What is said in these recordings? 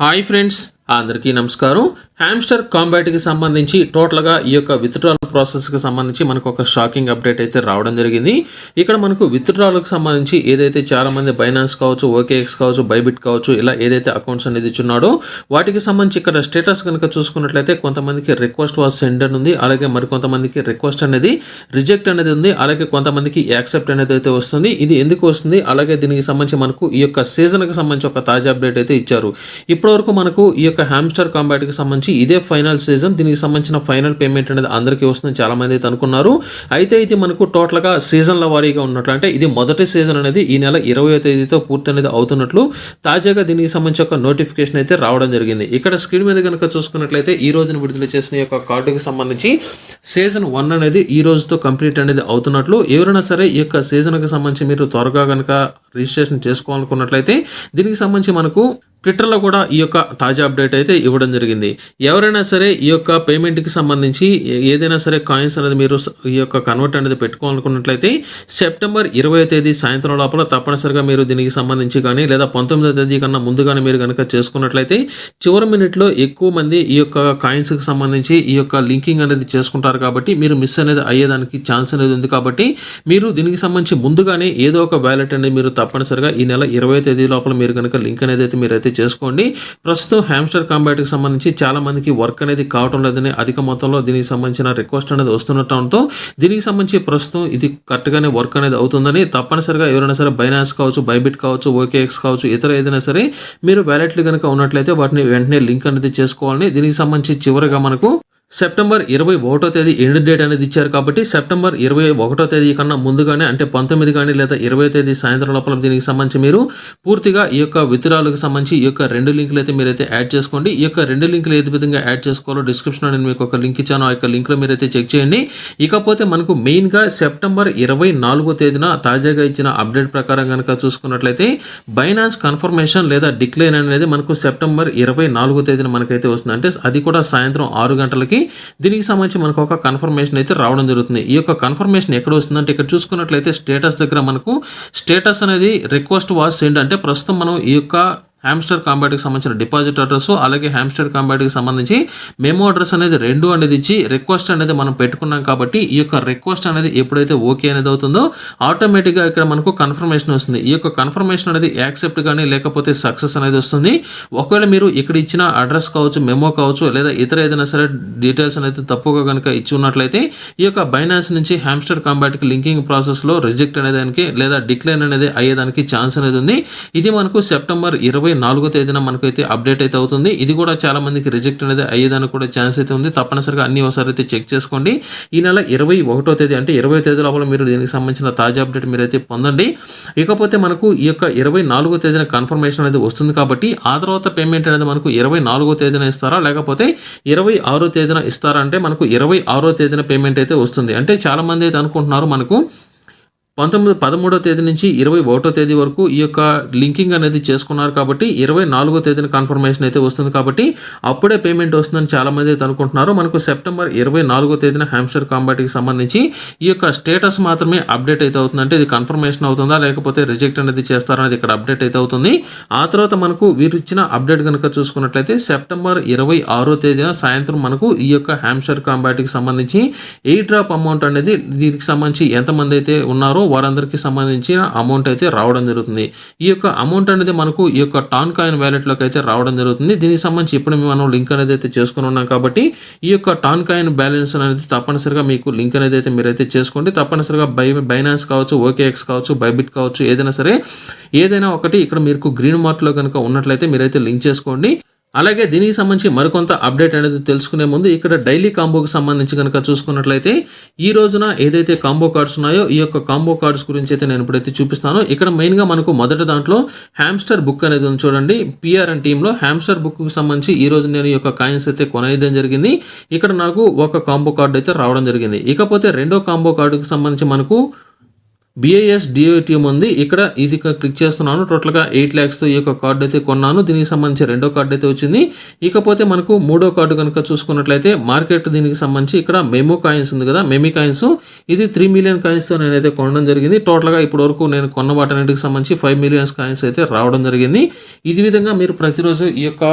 Hi friends అందరికీ నమస్కారం. Hamster కాంబాట్కి సంబంధించి టోటల్గా ఈ యొక్క విత్డ్రాల్ ప్రాసెస్కి సంబంధించి మనకు ఒక షాకింగ్ అప్డేట్ అయితే రావడం జరిగింది. ఇక్కడ మనకు విత్డ్రాలకు సంబంధించి ఏదైతే చాలామంది బైనాన్స్ కావచ్చు ఓకేఎక్స్ కావచ్చు బైబిట్ కావచ్చు ఇలా ఏదైతే అకౌంట్స్ అనేది ఇచ్చున్నాడో వాటికి సంబంధించి ఇక్కడ స్టేటస్ కనుక చూసుకున్నట్లయితే కొంతమందికి రిక్వెస్ట్ వాస్ సెండ్ అని ఉంది అలాగే మరికొంతమందికి రిక్వెస్ట్ అనేది రిజెక్ట్ అనేది ఉంది అలాగే కొంతమందికి యాక్సెప్ట్ అనేది అయితే వస్తుంది. ఇది ఎందుకు వస్తుంది? అలాగే దీనికి సంబంధించి మనకు ఈ యొక్క సీజన్కి సంబంధించి ఒక తాజా అప్డేట్ అయితే ఇచ్చారు. ఇప్పటివరకు మనకు ఈ యొక్క హ్యామ్స్టర్ కాంబాట్కి సంబంధించి ఇదే ఫైనల్ సీజన్ దీనికి సంబంధించిన ఫైనల్ పేమెంట్ అనేది అందరికీ వస్తుందని చాలామంది అయితే అనుకున్నారు. అయితే ఇది మనకు టోటల్గా సీజన్ల వారీగా ఉన్నట్లు అంటే ఇది మొదటి సీజన్ అనేది ఈ నెల ఇరవై తేదీతో పూర్తి అనేది అవుతున్నట్లు తాజాగా దీనికి సంబంధించి ఒక నోటిఫికేషన్ అయితే రావడం జరిగింది. ఇక్కడ స్క్రీన్ మీద కనుక చూసుకున్నట్లయితే ఈ రోజున విడుదల చేసిన యొక్క కార్డుకి సంబంధించి సీజన్ వన్ అనేది ఈ రోజుతో కంప్లీట్ అనేది అవుతున్నట్లు. ఎవరైనా సరే ఈ యొక్క సీజన్కి సంబంధించి మీరు త్వరగా కనుక రిజిస్ట్రేషన్ చేసుకోవాలనుకున్నట్లయితే దీనికి సంబంధించి మనకు ట్విట్టర్లో కూడా ఈ యొక్క తాజా అప్డేట్ అయితే ఇవ్వడం జరిగింది. ఎవరైనా సరే ఈ యొక్క పేమెంట్కి సంబంధించి ఏ- ఏదైనా సరే కాయిన్స్ అనేది మీరు ఈ యొక్క కన్వర్ట్ అనేది పెట్టుకోవాలనుకున్నట్లయితే సెప్టెంబర్ ఇరవై తేదీ సాయంత్రం లోపల తప్పనిసరిగా మీరు దీనికి సంబంధించి కానీ లేదా పంతొమ్మిదో తేదీ కన్నా ముందుగానే మీరు కనుక చేసుకున్నట్లయితే చివరి మినిట్లో ఎక్కువ మంది ఈ యొక్క కాయిన్స్కి సంబంధించి ఈ యొక్క లింకింగ్ అనేది చేసుకుంటారు కాబట్టి మీరు మిస్ అనేది అయ్యేదానికి ఛాన్స్ అనేది ఉంది కాబట్టి మీరు దీనికి సంబంధించి ముందుగానే ఏదో ఒక వ్యాలెట్ అనేది మీరు తప్పనిసరిగా ఈ నెల ఇరవై తేదీ లోపల మీరు కనుక లింక్ అనేది అయితే మీరు అయితే చేసుకోండి. ప్రస్తుతం హ్యామ్స్టర్ కాంబాట్కి సంబంధించి చాలా మందికి వర్క్ అనేది కావటం లేదని అధిక మొత్తంలో దీనికి సంబంధించిన రిక్వెస్ట్ అనేది వస్తుండటంతో దీనికి సంబంధించి ప్రస్తుతం ఇది కరెక్ట్గానే వర్క్ అనేది అవుతుందని తప్పనిసరిగా ఎవరైనా సరే బైనాన్స్ కావచ్చు బైబిట్ కావచ్చు ఓకేఎక్స్ కావచ్చు ఇతర ఏదైనా సరే మీరు వ్యాలెట్లు కనుక ఉన్నట్లయితే వాటిని వెంటనే లింక్ అనేది చేసుకోవాలని దీనికి సంబంధించి చివరిగా మనకు సెప్టెంబర్ ఇరవై ఒకటో తేదీ ఎండ్ డేట్ అనేది ఇచ్చారు కాబట్టి సెప్టెంబర్ ఇరవై ఒకటో తేదీ కన్నా ముందుగానే అంటే పంతొమ్మిది కానీ లేదా ఇరవై తేదీ సాయంత్రం లోపల దీనికి సంబంధించి మీరు పూర్తిగా ఈ యొక్క విత్తనాలకు సంబంధించి ఈ యొక్క రెండు లింకులు అయితే మీరైతే యాడ్ చేసుకోండి. ఈ యొక్క రెండు లింకులు ఏ విధంగా యాడ్ చేసుకోవాలో డిస్క్రిప్షన్ నేను మీకు ఒక లింక్ ఇచ్చాను. ఆ యొక్క లింక్లో మీరైతే చెక్ చేయండి. ఇకపోతే మనకు మెయిన్గా సెప్టెంబర్ ఇరవై నాలుగో తేదీన తాజాగా ఇచ్చిన అప్డేట్ ప్రకారం కనుక చూసుకున్నట్లయితే బైనాన్స్ కన్ఫర్మేషన్ లేదా డిక్లైన్ అనేది మనకు సెప్టెంబర్ ఇరవై నాలుగో తేదీన మనకైతే వస్తుంది. అంటే అది కూడా సాయంత్రం ఆరు గంటలకి దీనికి సంబంధించి మనకు ఒక కన్ఫర్మేషన్ అయితే రావడం జరుగుతుంది. ఈ యొక్క కన్ఫర్మేషన్ ఎక్కడ వస్తుందంటే ఇక్కడ చూసుకున్నట్లయితే స్టేటస్ దగ్గర మనకు స్టేటస్ అనేది రిక్వెస్ట్ వాస్ సెండ్ అంటే ప్రస్తుతం మనం ఈ యొక్క హ్యామ్స్టర్ కాంబాట్కి సంబంధించిన డిపాజిట్ అడ్రస్ అలాగే హ్యామ్స్టర్ కాంబాట్కి సంబంధించి మెమో అడ్రస్ అనేది రెండు అనేది ఇచ్చి రిక్వెస్ట్ అనేది మనం పెట్టుకున్నాం కాబట్టి ఈ యొక్క రిక్వెస్ట్ అనేది ఎప్పుడైతే ఓకే అనేది అవుతుందో ఆటోమేటిక్గా ఇక్కడ మనకు కన్ఫర్మేషన్ వస్తుంది. ఈ యొక్క కన్ఫర్మేషన్ అనేది యాక్సెప్ట్ కానీ లేకపోతే సక్సెస్ అనేది వస్తుంది. ఒకవేళ మీరు ఇక్కడ ఇచ్చిన అడ్రస్ కావచ్చు మెమో కావచ్చు లేదా ఇతర ఏదైనా సరే డీటెయిల్స్ అనేది తప్పుగా కనుక ఇచ్చి ఉన్నట్లయితే ఈ యొక్క బైనాన్స్ నుంచి హ్యామ్స్టర్ కాంబాట్కి లింకింగ్ ప్రాసెస్లో రిజెక్ట్ అనేదానికి లేదా డిక్లైన్ అనేది అయ్యేదానికి ఛాన్స్ అనేది ఉంది. ఇది మనకు సెప్టెంబర్ ఇరవై నాలుగో తేదీన మనకైతే అప్డేట్ అయితే అవుతుంది. ఇది కూడా చాలా మందికి రిజెక్ట్ అనేది అయ్యేదానికి కూడా ఛాన్స్ అయితే ఉంది. తప్పనిసరిగా అన్ని ఒకసారి అయితే చెక్ చేసుకోండి. ఈ నెల ఇరవై ఒకటో తేదీ అంటే ఇరవై తేదీ లోపల మీరు దీనికి సంబంధించిన తాజా అప్డేట్ మీరైతే పొందండి. ఇకపోతే మనకు ఈ యొక్క ఇరవై నాలుగో తేదీన కన్ఫర్మేషన్ అనేది వస్తుంది కాబట్టి ఆ తర్వాత పేమెంట్ అనేది మనకు ఇరవై నాలుగో తేదీన ఇస్తారా? లేకపోతే ఇరవై ఆరో తేదీన ఇస్తారా? అంటే మనకు ఇరవై ఆరో తేదీన పేమెంట్ అయితే వస్తుంది. అంటే చాలా మంది అయితే అనుకుంటున్నారు మనకు పంతొమ్మిది పదమూడో తేదీ నుంచి ఇరవై ఒకటో తేదీ వరకు ఈ యొక్క లింకింగ్ అనేది చేసుకున్నారు కాబట్టి ఇరవై నాలుగో తేదీన కన్ఫర్మేషన్ అయితే వస్తుంది కాబట్టి అప్పుడే పేమెంట్ వస్తుందని చాలామంది అయితే అనుకుంటున్నారు. మనకు సెప్టెంబర్ ఇరవై నాలుగో తేదీన హ్యామ్స్టర్ కాంబాట్కి సంబంధించి ఈ యొక్క స్టేటస్ మాత్రమే అప్డేట్ అయితే అవుతుందంటే ఇది కన్ఫర్మేషన్ అవుతుందా లేకపోతే రిజెక్ట్ అనేది చేస్తారనేది ఇక్కడ అప్డేట్ అయితే అవుతుంది. ఆ తర్వాత మనకు వీరు ఇచ్చిన అప్డేట్ కనుక చూసుకున్నట్లయితే సెప్టెంబర్ ఇరవై ఆరో తేదీన సాయంత్రం మనకు ఈ యొక్క హ్యామ్స్టర్ కాంబాట్కి సంబంధించి ఎయిట్ డ్రాప్ అమౌంట్ అనేది దీనికి సంబంధించి ఎంతమంది అయితే ఉన్నారో వారందరికీ సంబంధించిన అమౌంట్ అయితే రావడం జరుగుతుంది. ఈ యొక్క అమౌంట్ అనేది మనకు ఈ యొక్క టాన్ కాయిన్ వ్యాలెట్లోకి అయితే రావడం జరుగుతుంది. దీనికి సంబంధించి ఇప్పుడు మనం లింక్ అనేది అయితే చేసుకుని ఉన్నాం కాబట్టి ఈ యొక్క టాన్ కాయిన్ బ్యాలెన్స్ అనేది తప్పనిసరిగా మీకు లింక్ అనేది అయితే మీరైతే చేసుకోండి. తప్పనిసరిగా బై బైనాన్స్ కావచ్చు ఓకేఎక్స్ కావచ్చు బైబిట్ కావచ్చు ఏదైనా సరే ఏదైనా ఒకటి ఇక్కడ మీకు గ్రీన్ మార్ట్లో కనుక ఉన్నట్లయితే మీరైతే లింక్ చేసుకోండి. అలాగే దీనికి సంబంధించి మరికొంత అప్డేట్ అనేది తెలుసుకునే ముందు ఇక్కడ డైలీ కాంబోకి సంబంధించి కనుక చూసుకున్నట్లయితే ఈ రోజున ఏదైతే కాంబో కార్డ్స్ ఉన్నాయో ఈ యొక్క కాంబో కార్డ్స్ గురించి అయితే నేను ఇప్పుడైతే చూపిస్తాను. ఇక్కడ మెయిన్గా మనకు మొదటి దాంట్లో హ్యామ్స్టర్ బుక్ అనేది ఉంది చూడండి. పిఆర్ అండ్ టీంలో హ్యామ్స్టర్ బుక్కి సంబంధించి ఈ రోజు నేను ఈ యొక్క కాయిన్స్ అయితే కొనేయడం జరిగింది. ఇక్కడ నాకు ఒక కాంబో కార్డు అయితే రావడం జరిగింది. ఇకపోతే రెండో కాంబో కార్డుకి సంబంధించి మనకు బిఐఎస్ డిఓటిఎం ఉంది. ఇక్కడ ఇది క్లిక్ చేస్తున్నాను. టోటల్గా ఎయిట్ ల్యాక్స్తో ఈ యొక్క కార్డు అయితే కొన్నాను. దీనికి సంబంధించి రెండో కార్డు అయితే వచ్చింది. ఇకపోతే మనకు మూడో కార్డు కనుక చూసుకున్నట్లయితే మార్కెట్ దీనికి సంబంధించి ఇక్కడ మెమో కాయిన్స్ ఉంది కదా. మెమీ కాయిన్స్ ఇది త్రీ మిలియన్ కాయిన్స్తో నేనైతే కొనడం జరిగింది. టోటల్గా ఇప్పటి వరకు నేను కొన్న వాటన్నిటికి సంబంధించి ఫైవ్ మిలియన్స్ కాయిన్స్ అయితే రావడం జరిగింది. ఇది విధంగా మీరు ప్రతిరోజు ఈ యొక్క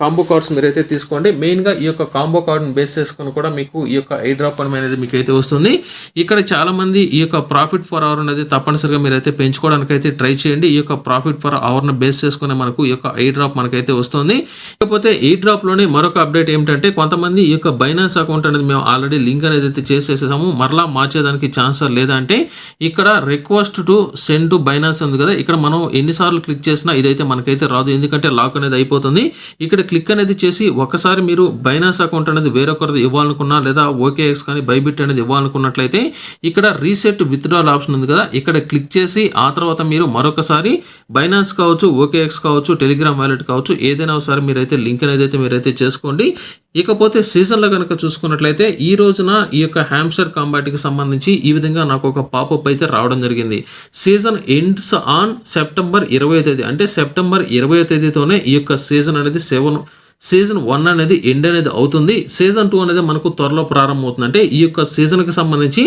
కాంబో కార్డ్స్ మీరైతే తీసుకోండి. మెయిన్గా ఈ యొక్క కాంబో కార్డ్ని బేస్ చేసుకుని కూడా మీకు ఈ యొక్క ఐ డ్రాప్ అనేది మీకు అయితే వస్తుంది. ఇక్కడ చాలామంది ఈ యొక్క ప్రాఫిట్ ఫర్ అవర్ అనేది తప్పనిసరిగా మీరైతే పెంచుకోవడానికి అయితే ట్రై చేయండి. ఈ యొక్క ప్రాఫిట్ ఫర్ అవర్ని బేస్ చేసుకునే మనకు ఈ యొక్క ఐ డ్రాప్ మనకైతే వస్తుంది. ఇకపోతే ఈ డ్రాప్లోనే మరొక అప్డేట్ ఏమిటంటే కొంతమంది ఈ యొక్క బైనాన్స్ అకౌంట్ అనేది మేము ఆల్రెడీ లింక్ అనేది అయితే చేసేసాము మరలా మార్చేదానికి ఛాన్స్ లేదా అంటే ఇక్కడ request to send to Binance ఉంది కదా. ఇక్కడ మనం ఎన్నిసార్లు క్లిక్ చేసినా ఇదైతే మనకైతే రాదు. ఎందుకంటే లాక్ అనేది అయిపోతుంది. ఇక్కడ క్లిక్ అనేది చేసి ఒకసారి మీరు బైనాన్స్ అకౌంట్ అనేది వేరొకరిది ఇవ్వాలనుకున్నా లేదా ఓకేఎక్స్ కానీ బైబిట్ అనేది ఇవ్వాలనుకున్నట్లయితే ఇక్కడ రీసెట్ విత్డ్రాల్ ఆప్షన్ ఉంది కదా ఇక్కడ క్లిక్ చేసి ఆ తర్వాత మీరు మరొకసారి బైనాన్స్ కావచ్చు ఓకేఎక్స్ కావచ్చు టెలిగ్రామ్ వ్యాలెట్ కావచ్చు ఏదైనా ఒకసారి మీరైతే లింక్ అనేది అయితే మీరైతే చేసుకోండి. ఇకపోతే సీజన్లో కనుక చూసుకున్నట్లయితే ఈ రోజున ఈ యొక్క హ్యామ్స్టర్ కాంబాట్కి సంబంధించి ఈ విధంగా నాకు ఒక పాపప్ అయితే రావడం జరిగింది. సీజన్ ఎండ్స్ ఆన్ సెప్టెంబర్ ఇరవై తేదీ అంటే సెప్టెంబర్ ఇరవై తేదీతోనే ఈ యొక్క సీజన్ అనేది సెవెన్ não, సీజన్ వన్ అనేది ఎండ్ అనేది అవుతుంది. సీజన్ టూ అనేది మనకు త్వరలో ప్రారంభమవుతుంది అంటే ఈ యొక్క సీజన్కి సంబంధించి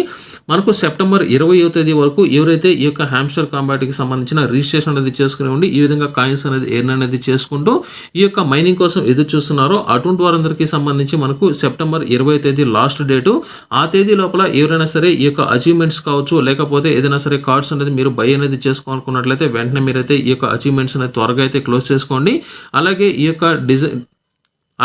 మనకు సెప్టెంబర్ ఇరవయో తేదీ వరకు ఎవరైతే ఈ యొక్క హ్యామ్స్టర్ కాంబాట్కి సంబంధించిన రిజిస్ట్రేషన్ అనేది చేసుకుని ఉండి ఈ విధంగా కాయిన్స్ అనేది ఎర్న్ అనేది చేసుకుంటూ ఈ యొక్క మైనింగ్ కోసం ఎదురు చూస్తున్నారో అటువంటి వారందరికీ సంబంధించి మనకు సెప్టెంబర్ ఇరవై తేదీ లాస్ట్ డేటు. ఆ తేదీ లోపల ఎవరైనా సరే ఈ యొక్క అచీవ్మెంట్స్ కావచ్చు లేకపోతే ఏదైనా సరే కార్డ్స్ అనేది మీరు బై అనేది చేసుకోవాలనుకున్నట్లయితే వెంటనే మీరైతే ఈ యొక్క అచీవ్మెంట్స్ అనేది త్వరగా అయితే క్లోజ్ చేసుకోండి. అలాగే ఈ యొక్క డిజైన్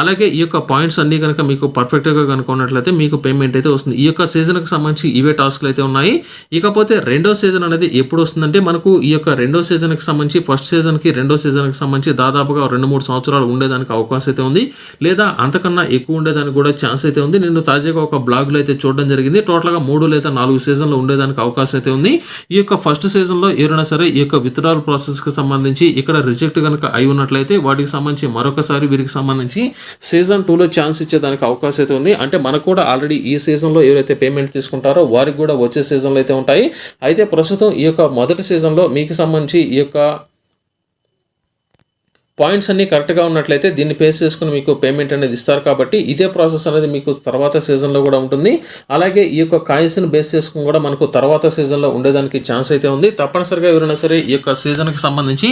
అలాగే ఈ యొక్క పాయింట్స్ అన్ని కనుక మీకు పర్ఫెక్ట్గా కనుక ఉన్నట్లయితే మీకు పేమెంట్ అయితే వస్తుంది. ఈ యొక్క సీజన్కి సంబంధించి ఇవే టాస్క్లు అయితే ఉన్నాయి. ఇకపోతే రెండో సీజన్ అనేది ఎప్పుడు వస్తుందంటే మనకు ఈ యొక్క రెండో సీజన్కి సంబంధించి ఫస్ట్ సీజన్కి రెండో సీజన్కి సంబంధించి దాదాపుగా రెండు మూడు సంవత్సరాలు ఉండేదానికి అవకాశం అయితే ఉంది. లేదా అంతకన్నా ఎక్కువ ఉండేదానికి కూడా ఛాన్స్ అయితే ఉంది. నేను తాజాగా ఒక బ్లాగ్లో అయితే చూడడం జరిగింది. టోటల్గా మూడు లేదా నాలుగు సీజన్లు ఉండేదానికి అవకాశం అయితే ఉంది. ఈ యొక్క ఫస్ట్ సీజన్లో ఎవరైనా సరే ఈ యొక్క విత్డ్రాల్ ప్రాసెస్కి సంబంధించి ఇక్కడ రిజెక్ట్ కనుక అయి ఉన్నట్లయితే వాటికి సంబంధించి మరొకసారి వీరికి సంబంధించి సీజన్ టూలో ఛాన్స్ ఇచ్చేదానికి అవకాశం అయితే ఉంది. అంటే మనకు కూడా ఆల్రెడీ ఈ సీజన్లో ఎవరైతే పేమెంట్ తీసుకుంటారో వారికి కూడా వచ్చే సీజన్లో అయితే ఉంటాయి. అయితే ప్రస్తుతం ఈ యొక్క మొదటి సీజన్లో మీకు సంబంధించి ఈ యొక్క పాయింట్స్ అన్ని కరెక్ట్గా ఉన్నట్లయితే దీన్ని పేస్ చేసుకుని మీకు పేమెంట్ అనేది ఇస్తారు కాబట్టి ఇదే ప్రాసెస్ అనేది మీకు తర్వాత సీజన్లో కూడా ఉంటుంది. అలాగే ఈ యొక్క కాయిన్స్ని బేస్ చేసుకుని కూడా మనకు తర్వాత సీజన్లో ఉండేదానికి ఛాన్స్ అయితే ఉంది. తప్పనిసరిగా ఎవరైనా సరే ఈ యొక్క సీజన్కి సంబంధించి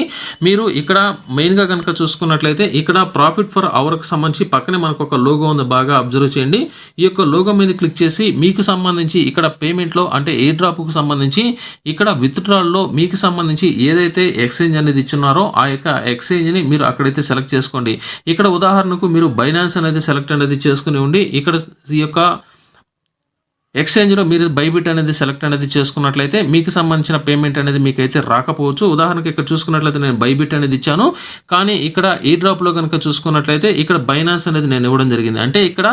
మీరు ఇక్కడ మెయిన్గా కనుక చూసుకున్నట్లయితే ఇక్కడ ప్రాఫిట్ ఫర్ అవర్కి సంబంధించి పక్కనే మనకు ఒక లోగో ఉంది. బాగా అబ్జర్వ్ చేయండి. ఈ యొక్క లోగో మీద క్లిక్ చేసి మీకు సంబంధించి ఇక్కడ పేమెంట్లో అంటే ఏ డ్రాప్కు సంబంధించి ఇక్కడ విత్డ్రాల్లో మీకు సంబంధించి ఏదైతే ఎక్స్చేంజ్ అనేది ఇచ్చున్నారో ఆ యొక్క ఎక్స్చేంజ్ని మీరు అక్కడైతే సెలెక్ట్ చేసుకోండి. ఇక్కడ ఉదాహరణకు మీరు బైనాన్స్ అనేది సెలెక్ట్ అనేది చేసుకుని ఉండి ఇక్కడ ఈ యొక్క ఎక్స్చేంజ్లో మీరు బైబిట్ అనేది సెలెక్ట్ అనేది చేసుకున్నట్లయితే మీకు సంబంధించిన పేమెంట్ అనేది మీకు అయితే రాకపోవచ్చు. ఉదాహరణకి ఇక్కడ చూసుకున్నట్లయితే నేను బైబిట్ అనేది ఇచ్చాను. కానీ ఇక్కడ ఈ డ్రాప్లో కనుక చూసుకున్నట్లయితే ఇక్కడ బైనాన్స్ అనేది నేను ఇవ్వడం జరిగింది. అంటే ఇక్కడ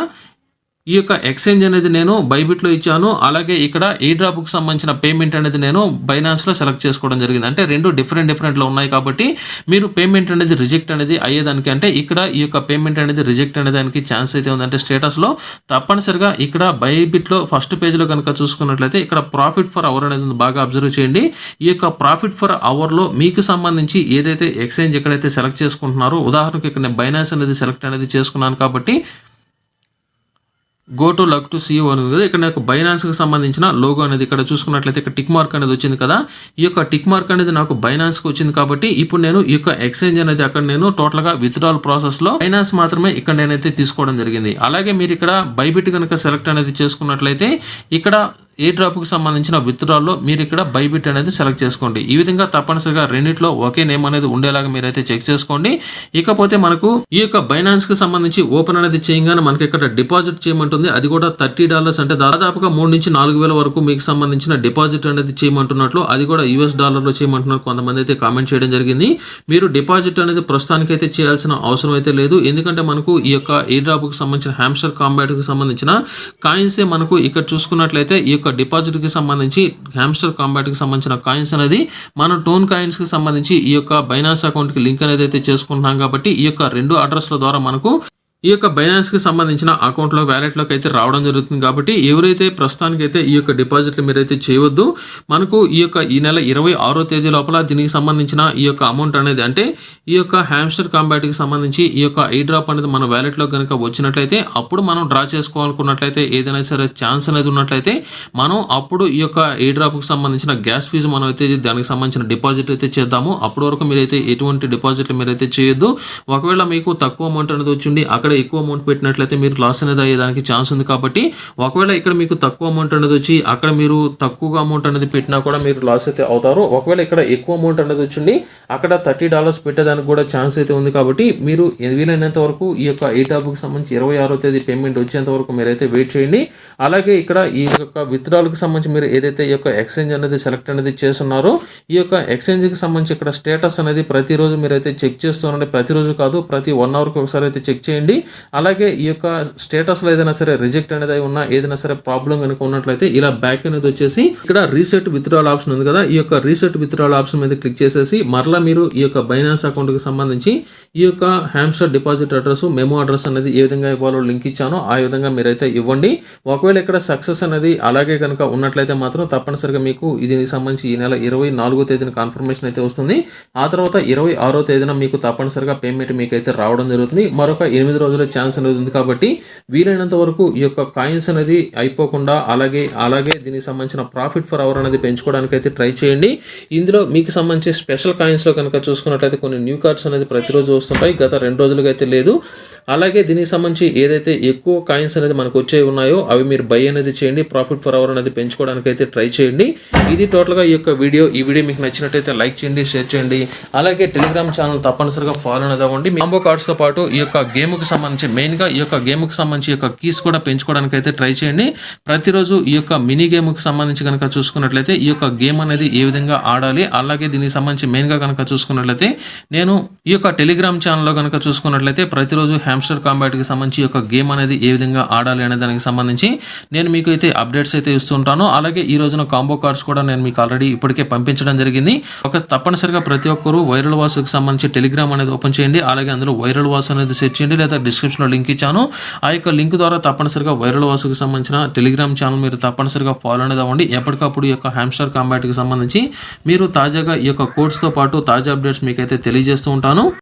ఈ యొక్క ఎక్స్చేంజ్ అనేది నేను బైబిట్లో ఇచ్చాను. అలాగే ఇక్కడ ఈ డ్రాప్కి సంబంధించిన పేమెంట్ అనేది నేను బైనాన్స్లో సెలెక్ట్ చేసుకోవడం జరిగింది. అంటే రెండు డిఫరెంట్ డిఫరెంట్లో ఉన్నాయి కాబట్టి మీరు పేమెంట్ అనేది రిజెక్ట్ అనేది అయ్యేదానికి అంటే ఇక్కడ ఈ యొక్క పేమెంట్ అనేది రిజెక్ట్ అనేదానికి ఛాన్స్ అయితే ఉందంటే స్టేటస్లో తప్పనిసరిగా ఇక్కడ బైబిట్లో ఫస్ట్ పేజ్లో కనుక చూసుకున్నట్లయితే ఇక్కడ ప్రాఫిట్ ఫర్ అవర్ అనేది బాగా అబ్జర్వ్ చేయండి. ఈ యొక్క ప్రాఫిట్ ఫర్ అవర్లో మీకు సంబంధించి ఏదైతే ఎక్స్చేంజ్ ఎక్కడైతే సెలెక్ట్ చేసుకుంటున్నారో ఉదాహరణకు ఇక్కడ నేను బైనాన్స్ అనేది సెలెక్ట్ అనేది చేసుకున్నాను కాబట్టి go to luck to CO అని కదా ఇక్కడ నాకు బైనాన్స్కి సంబంధించిన లోగో అనేది ఇక్కడ చూసుకున్నట్లయితే ఇక్కడ టిక్ మార్క్ అనేది వచ్చింది కదా. ఈ యొక్క టిక్ మార్క్ అనేది నాకు బైనాన్స్కి వచ్చింది కాబట్టి ఇప్పుడు నేను ఈ యొక్క ఎక్స్చేంజ్ అనేది అక్కడ నేను టోటల్గా విత్డ్రాల్ ప్రాసెస్లో బైనాన్స్ మాత్రమే ఇక్కడ నేనైతే తీసుకోవడం జరిగింది. అలాగే మీరు ఇక్కడ బైబిట్ కనుక సెలెక్ట్ అనేది చేసుకున్నట్లయితే ఇక్కడ ఏ డ్రాప్కి సంబంధించిన విత్డ్రాల్లో మీరు ఇక్కడ బైబిట్ అనేది సెలెక్ట్ చేసుకోండి. ఈ విధంగా తప్పనిసరిగా రెండిట్లో ఒకే నేమ్ అనేది ఉండేలాగా మీరైతే చెక్ చేసుకోండి. ఇకపోతే మనకు ఈ యొక్క బైనాన్స్కి సంబంధించి ఓపెన్ అనేది చేయగానే మనకి ఇక్కడ డిపాజిట్ చేయమంటుంది. అది కూడా థర్టీ డాలర్స్ అంటే దాదాపుగా మూడు నుంచి నాలుగు వేల వరకు మీకు సంబంధించిన డిపాజిట్ అనేది చేయమంటున్నట్లు అది కూడా యూఎస్ డాలర్లో చేయమంటున్నారు కొంతమంది అయితే కామెంట్ చేయడం జరిగింది. మీరు డిపాజిట్ అనేది ప్రస్తుతానికి అయితే చేయాల్సిన అవసరం అయితే లేదు. ఎందుకంటే మనకు ఈ యొక్క ఏ డ్రాప్కి సంబంధించిన హ్యామ్స్టర్ కాంబాట్కి సంబంధించిన కాయిన్సే మనకు ఇక్కడ చూసుకున్నట్లయితే ఈ యొక్క డిపాజిట్కి సంబంధించి హ్యామ్స్టర్ కాంబాట్కి సంబంధించిన కాయిన్స్ అనేది మన టోన్ కాయిన్స్కి సంబంధించి ఈ యొక్క బైనాన్స్ అకౌంట్కి లింక్ అనేది అయితే చేసుకుంటున్నాం కాబట్టి ఈ యొక్క రెండు అడ్రస్ల ద్వారా మనకు ఈ యొక్క బైనాన్స్కి సంబంధించిన అకౌంట్లో వ్యాలెట్లోకి అయితే రావడం జరుగుతుంది కాబట్టి ఎవరైతే ప్రస్తుతానికి అయితే ఈ యొక్క డిపాజిట్లు మీరైతే చేయవద్దు మనకు ఈ యొక్క ఈ నెల ఇరవై ఆరో తేదీ లోపల దీనికి సంబంధించిన ఈ యొక్క అమౌంట్ అనేది అంటే ఈ యొక్క హ్యామ్స్టర్ కాంబాట్కి సంబంధించి ఈ యొక్క ఈ డ్రాప్ అనేది మన వ్యాలెట్లో కనుక వచ్చినట్లయితే అప్పుడు మనం డ్రా చేసుకోవాలనుకున్నట్లయితే ఏదైనా సరే ఛాన్స్ అనేది ఉన్నట్లయితే మనం అప్పుడు ఈ యొక్క ఏ డ్రాప్కి సంబంధించిన గ్యాస్ ఫీజు మనం అయితే దానికి సంబంధించిన డిపాజిట్ అయితే చేద్దాము. అప్పటి వరకు మీరైతే ఎటువంటి డిపాజిట్లు మీరైతే చేయొద్దు. ఒకవేళ మీకు తక్కువ అమౌంట్ అనేది వచ్చింది అక్కడ ఎక్కువ అమౌంట్ పెట్టినట్లయితే మీరు లాస్ అనేది అయ్యేదానికి ఛాన్స్ ఉంది కాబట్టి ఒకవేళ ఇక్కడ మీకు తక్కువ అమౌంట్ అనేది వచ్చి అక్కడ మీరు తక్కువగా అమౌంట్ అనేది పెట్టినా కూడా మీరు లాస్ అయితే అవుతారు. ఒకవేళ ఇక్కడ ఎక్కువ అమౌంట్ అనేది వచ్చింది అక్కడ థర్టీ డాలర్స్ పెట్టేదానికి కూడా ఛాన్స్ అయితే ఉంది కాబట్టి మీరు వీలైనంత వరకు ఈ యొక్క ఈ టాప్కి సంబంధించి ఇరవై ఆరో తేదీ పేమెంట్ వచ్చేంత వరకు మీరైతే వెయిట్ చేయండి. అలాగే ఇక్కడ ఈ యొక్క విత్డ్రాల్కి సంబంధించి మీరు ఏదైతే ఈ యొక్క ఎక్స్చేంజ్ అనేది సెలెక్ట్ అనేది చేస్తున్నారో ఈ యొక్క ఎక్స్చేంజ్కి సంబంధించి ఇక్కడ స్టేటస్ అనేది ప్రతిరోజు మీరైతే చెక్ చేస్తున్నారంటే ప్రతిరోజు కాదు ప్రతి వన్ అవర్కి ఒకసారి అయితే చెక్ చేయండి. అలాగే ఈ యొక్క స్టేటస్లో ఏదైనా సరే రిజెక్ట్ అనేది అయి ఉన్నా ఏదైనా సరే ప్రాబ్లం కనుక ఉన్నట్లయితే ఇలా బ్యాక్ అనేది వచ్చేసి ఇక్కడ రీసెట్ విత్డ్రాల్ ఆప్షన్ ఉంది కదా ఈ యొక్క రీసెట్ విత్డ్రాల్ ఆప్షన్ మీద క్లిక్ చేసేసి మరలా మీరు ఈ యొక్క బైనాన్స్ అకౌంట్కి సంబంధించి ఈ యొక్క హ్యాండ్స్టర్ డిపాజిట్ అడ్రస్ మెమో అడ్రస్ అనేది ఏ విధంగా ఇవ్వాలో లింక్ ఇచ్చానో ఆ విధంగా మీరైతే ఇవ్వండి. ఒకవేళ ఇక్కడ సక్సెస్ అనేది అలాగే కనుక ఉన్నట్లయితే మాత్రం తప్పనిసరిగా మీకు దీనికి సంబంధించి ఈ నెల ఇరవై నాలుగో తేదీన కన్ఫర్మేషన్ అయితే వస్తుంది. ఆ తర్వాత ఇరవై ఆరో తేదీన మీకు తప్పనిసరిగా పేమెంట్ మీకు అయితే రావడం జరుగుతుంది. మరొక ఎనిమిది రోజుల ఛాన్స్ అనేది ఉంది కాబట్టి వీలైనంత వరకు ఈ యొక్క కాయిన్స్ అనేది అయిపోకుండా అలాగే అలాగే దీనికి సంబంధించిన ప్రాఫిట్ ఫర్ అవర్ అనేది పెంచుకోవడానికి అయితే ట్రై చేయండి. ఇందులో మీకు సంబంధించి స్పెషల్ కాయిన్స్లో కనుక చూసుకున్నట్లయితే కొన్ని న్యూ కార్డ్స్ అనేది ప్రతిరోజు వస్తుంటాయి. గత రెండు రోజులుగా అయితే లేదు. అలాగే దీనికి సంబంధించి ఏదైతే ఎక్కువ కాయిన్స్ అనేది మనకు వచ్చే ఉన్నాయో అవి మీరు బై అనేది చేయండి ప్రాఫిట్ ఫర్ అవర్ అనేది పెంచుకోవడానికి అయితే ట్రై చేయండి. ఇది టోటల్గా ఈ యొక్క వీడియో. ఈ వీడియో మీకు నచ్చినట్టయితే లైక్ చేయండి షేర్ చేయండి. అలాగే టెలిగ్రామ్ ఛానల్ తప్పనిసరిగా ఫాలో అనేది అవ్వండి. కాంబో కార్డ్స్తో పాటు ఈ యొక్క గేమ్కి సంబంధించి మెయిన్గా ఈ యొక్క గేమ్కి సంబంధించి యొక్క కీస్ కూడా పెంచుకోవడానికి అయితే ట్రై చేయండి. ప్రతిరోజు ఈ యొక్క మినీ గేమ్కి సంబంధించి కనుక చూసుకున్నట్లయితే ఈ యొక్క గేమ్ అనేది ఏ విధంగా ఆడాలి అలాగే దీనికి సంబంధించి మెయిన్గా కనుక చూసుకున్నట్లయితే నేను ఈ యొక్క టెలిగ్రామ్ ఛానల్లో కనుక చూసుకున్నట్లయితే ప్రతిరోజు హ్యామ్స్టర్ కాంబాట్కి సంబంధించి ఒక యొక్క గేమ్ అనేది ఏ విధంగా ఆడాలి అనే దానికి సంబంధించి నేను మీకు అయితే అప్డేట్స్ అయితే ఇస్తుంటాను అలాగే ఈ రోజున కాంబో కార్డ్స్ కూడా నేను మీకు ఆల్రెడీ ఇప్పటికే పంపించడం జరిగింది. ఒక తప్పనిసరిగా ప్రతి ఒక్కరు వైరల్ వాసుకి సంబంధించి టెలిగ్రామ్ అనేది ఓపెన్ చేయండి. అలాగే అందులో వైరల్ వాస్ అనేది సెట్ చేయండి. లేదా డిస్క్రిప్షన్లో లింక్ ఇచ్చాను. ఆ యొక్క లింక్ ద్వారా తప్పనిసరిగా వైరల్ వాసుకి సంబంధించిన టెలిగ్రామ్ ఛానల్ మీరు తప్పనిసరిగా ఫాలో అనేది అవ్వండి. ఎప్పటికప్పుడు ఈ యొక్క హ్యామ్స్టర్ కాంబాట్కి సంబంధించి మీరు తాజాగా ఈ యొక్క కోడ్స్తో పాటు తాజా అప్డేట్స్ మీకైతే తెలియజేస్తూ ఉంటాను.